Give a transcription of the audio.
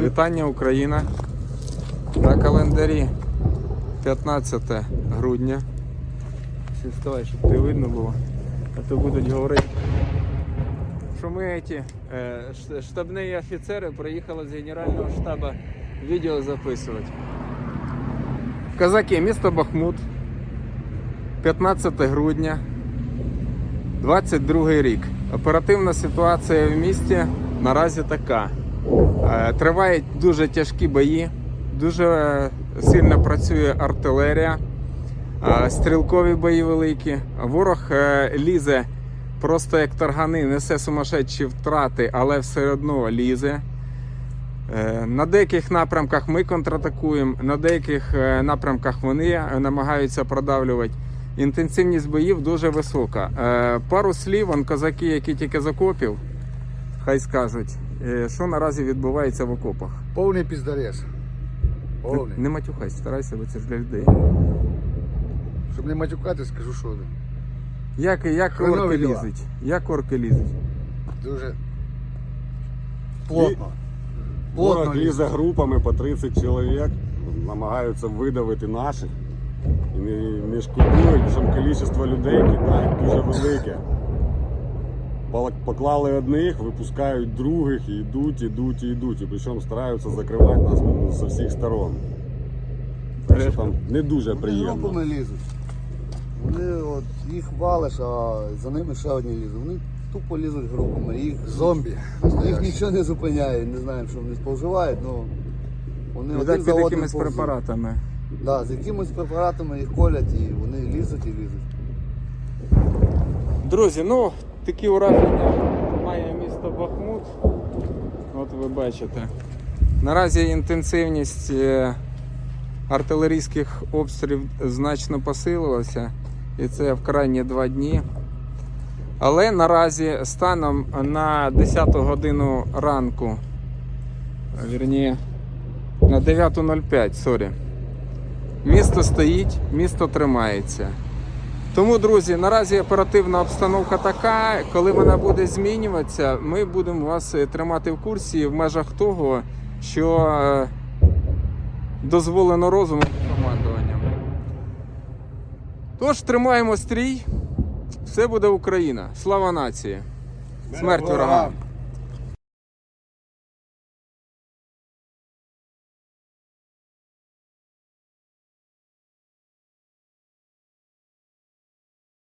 Вітання Україна на календарі 15 грудня. Ще вставай, щоб ти видно було. А то будуть говорити. Що ми ці, е, штабні офіцери приїхали з Генерального штабу відео записувати. Казаки, місто Бахмут. 15 грудня. 22 рік. Оперативна ситуація в місті наразі така. Е, Тривають дуже тяжкі бої, дуже сильно працює артилерія, е, стрілкові бої великі. Ворог е, лізе просто як таргани, несе сумасшедші втрати, але все одно лізе. На деяких напрямках ми контратакуємо, на деяких напрямках вони намагаються продавлювати. Інтенсивність боїв дуже висока. Пару слів, он козаки, які тільки з окопів, хай скажуть, е, що наразі відбувається в окопах. Повний піздарез. Не, Повний. не матюхайся, старайся, бо це ж для людей. Щоб не матюкати, скажу, що Як, як Хренові орки діла. лізуть? Як орки лізуть? дуже плотно. Ворог Плотно лізе лізе. групами по 30 чоловік, намагаються видавити наших. І не, не шкодують, причому кількість людей кидають дуже велике. Поклали одних, випускають других і йдуть, ідуть, і йдуть. І причому стараються закривати нас ну, з усіх сторон. Так що там не дуже Вони приємно. групами лізуть. Вони от їх валиш, а за ними ще одні лізуть. Вони тупо лізуть групами. Їх, Зомбі. їх нічого не зупиняє. Не знаємо, що вони споживають, але вони Видать, один за під одним якимись повзуть. препаратами. Да, з якимись препаратами їх колять і вони лізуть і лізуть. Друзі, ну такі ураження має місто Бахмут. От ви бачите. Наразі інтенсивність е, артилерійських обстрілів значно посилилася, і це в крайні два дні. Але наразі станом на 10 годину ранку, вірні, на 9.05, сорі. Місто стоїть, місто тримається. Тому, друзі, наразі оперативна обстановка така. Коли вона буде змінюватися, ми будемо вас е, тримати в курсі в межах того, що е, дозволено розумом і командуванням. Тож тримаємо стрій, все буде Україна. Слава нації! Смерть ворогам!